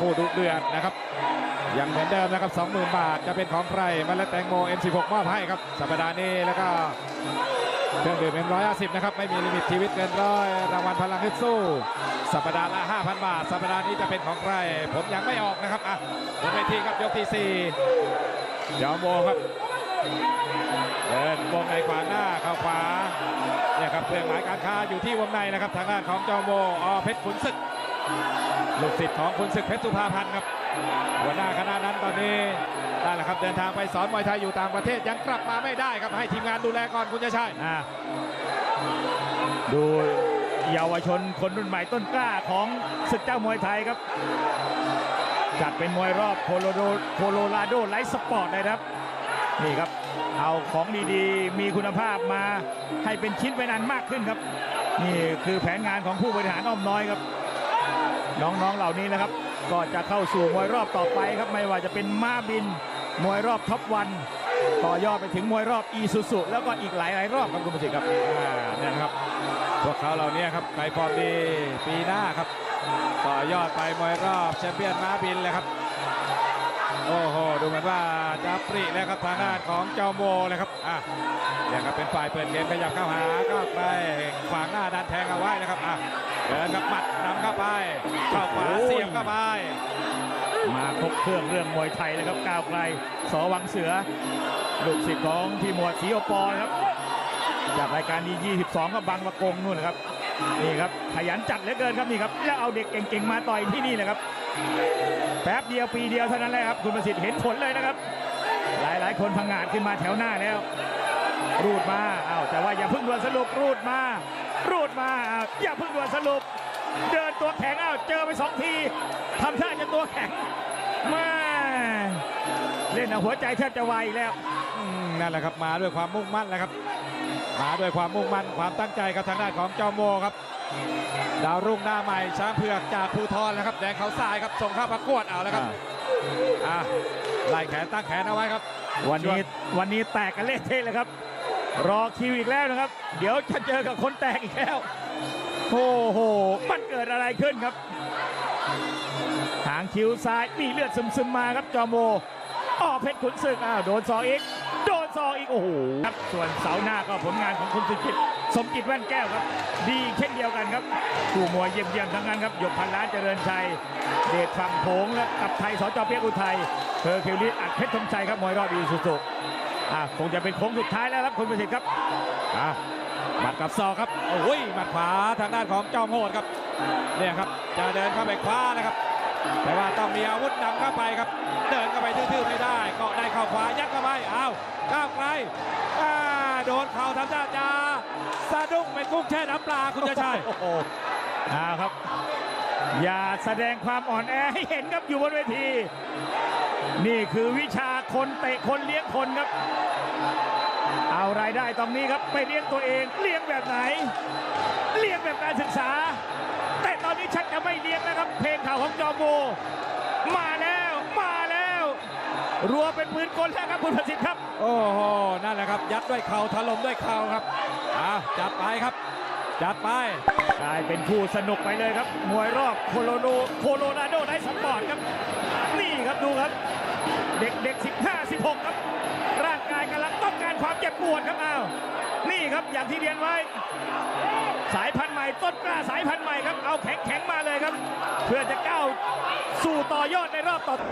คู่ดุเดือดนะครับยังเหมือนเดิมนะครับ 20,000 บาทจะเป็นของใครมาและแตงโม M16 มอบให้ครับ สัปดาห์นี้แล้วก็เครื่องดื่ม M150 นะครับ ไม่มีลิมิตชีวิตเกินร้อยรางวัลพลังฮึดสู้ สัปดาห์ละ 5,000 บาท สัปดาห์นี้จะเป็นของใคร ผมยังไม่ออกนะครับอะบนเวทีครับยกที่4เดี๋ยวโมครับเดินวงในขวาหน้าเข้าขวาเนี่ยครับเครื่องหมายการค้าอยู่ที่วงในนะครับทางด้านของจอมโมอเพชรขุนศึก ลูกศิษย์ของคุณศึกเพชรสุภาพันธ์ครับ หัวหน้าคณะนั้นตอนนี้ได้แล้วครับเดินทางไปสอนมวยไทยอยู่ต่างประเทศยังกลับมาไม่ได้ครับให้ทีมงานดูแลก่อนคุณจะใช่อะดูเยาวชนคนรุ่นใหม่ต้นกล้าของศึกเจ้ามวยไทยครับ จัดเป็นมวยรอบโคโลโดโคโลราโดไลท์สปอร์ตเลยครับ นี่ครับ เอาของดีๆ มีคุณภาพมาให้เป็นชิ้นเป็นอันมากขึ้นครับ นี่คือแผนงานของผู้บริหารอ้อมน้อยครับ น้องๆเหล่านี้นะครับ ก็จะเข้าสู่มวยรอบต่อไปครับไม่ว่าจะเป็นมาบิน มวยรอบท็อปวันต่อยอดไปถึงมวยรอบอีซูซุแล้วก็อีกหลายๆรอบครับคุณผู้ชมครับเนี่ยนะครับพวกเขาเหล่านี้ครับใครฟอร์มดีปีหน้าครับ ต่อยอดไปมวยรอบแชมเปี้ยนมาบินเลยครับ โอ้โหดูเหมือนว่าจะปรีแล้วครับทางด้านของเจ้าโมเลยครับอะเนี่ยครับเป็นฝ่ายเปิดเกมขยับเข้าหาก็ไปขวางหน้าดันแทงเอาไว้นะครับอะเดินกับหมัดนำเข้าไปเข้าขวาเสียบเข้าไปมาครบเครื่องเรื่องมวยไทยเลยครับก้าวไกลสวังเสือ ลูกศิษย์ของพี่หมวดศรีโอปอครับ จากรายการนี้ 22 ก็บางประกงนู่นนะครับนี่ครับขยันจัดเหลือเกินครับนี่ครับแล้วเอาเด็กเก่งๆมาต่อยที่นี่เลยครับ แป๊บเดียวปีเดียวเท่านั้นแหละครับคุณประสิทธิ์เห็นผลเลยนะครับ หลายๆคนพังงาดขึ้นมาแถวหน้าแล้ว รูดมาอ้าวแต่ว่าอย่าพิ่งด่วนสรุปรูดมา รูดมาอ้าวอย่าพิ่งด่วนสรุป เดินตัวแข็งอ้าวเจอไปสองทีทำท่าจะตัวแข็งมาเล่นหัวใจแทบจะวายแล้วนั่นแหละครับมาด้วยความมุ่งมั่นแหละครับมาด้วยความมุ่งมั่นความตั้งใจครับทางด้านของเจ้าโมครับ ดาวรุ่งหน้าใหม่ช้างเผือกจากภูทรนะครับ แดงเขาทรายครับส่งเข้าประกวดเอาแล้วครับอะไล่แขนตั้งแขนเอาไว้ครับ วันนี้วันนี้แตกกันเละเทะเลยครับ รอคิวอีกแล้วนะครับ เดี๋ยวจะเจอกับคนแตกอีกแล้วโอ้โหมันเกิดอะไรขึ้นครับทางคิ้วซ้ายมีเลือดซึมๆมาครับจอมโมอ้อเพชรขุนศึกอ้าวโดนซอกอีก โดนซอกอีกโอ้โหครับส่วนเสาหน้าก็ผลงานของคุณสุจิต สมจิตแว่นแก้วครับ ดีเช่นเดียวกันครับคู่มวยเยี่ยมๆทั้งนั้นครับหยกพันล้านเจริญชัย เดชฝั่งโขงและกับไทยสจเปียกอุทัยเธอคิวลิสอัดเพชรธงชัยครับมวยรอบอีซูซุอะคงจะเป็นโค้งสุดท้ายแล้วครับคุณประสิทธิ์ครับอะหมัดกับศอกครับโอ้ยหมัดขวาทางด้านของเจ้าโหดครับเนี่ยครับจะเดินเข้าไปคว้านะครับ แต่ว่าต้องมีอาวุธนำเข้าไปครับ เดินเข้าไปทื่อๆไม่ได้กาะได้เข้าขวายัดเข้าไปอ้าวก้าวไกลโดนเข่าทำท่าจะ สะดุ้งเป็นกุ้งแช่น้ำปลาคุณจะใช่โอ้โหเอาครับ อย่าแสดงความอ่อนแอให้เห็นครับอยู่บนเวที นี่คือวิชาคนเตะคนเลี้ยงคนครับ เอารายได้ตรงนี้ครับไปเลี้ยงตัวเองเลี้ยงแบบไหน เลี้ยงแบบการศึกษา แต่ตอนนี้ชักจะไม่เลี้ยงนะครับ เพลงข่าวของจอมโบมาแล้วมาแล้วรัวเป็นปืนกลแล้วครับคุณประสิทธิ์ครับ โอ้โหนั่นแหละครับ ยัดด้วยเข่าถล่มด้วยเข่าครับ อะจัดไปครับ จัดไป กลายเป็นคู่สนุกไปเลยครับ มวยรอบโคโลโดโคโลราโดได้สปอร์ตครับ นี่ครับดูครับ เด็กๆ 15 16 ครับ ร่างกายกำลังต้องการความเจ็บปวดครับอ้าวนี่ครับอย่างที่เรียนไว้ สายพันธุ์ใหม่ต้นกล้าสายพันธุ์ใหม่ครับ เอาแข็งๆมาเลยครับ เพื่อจะก้าวสู่ต่อยอดในรอบต่อเร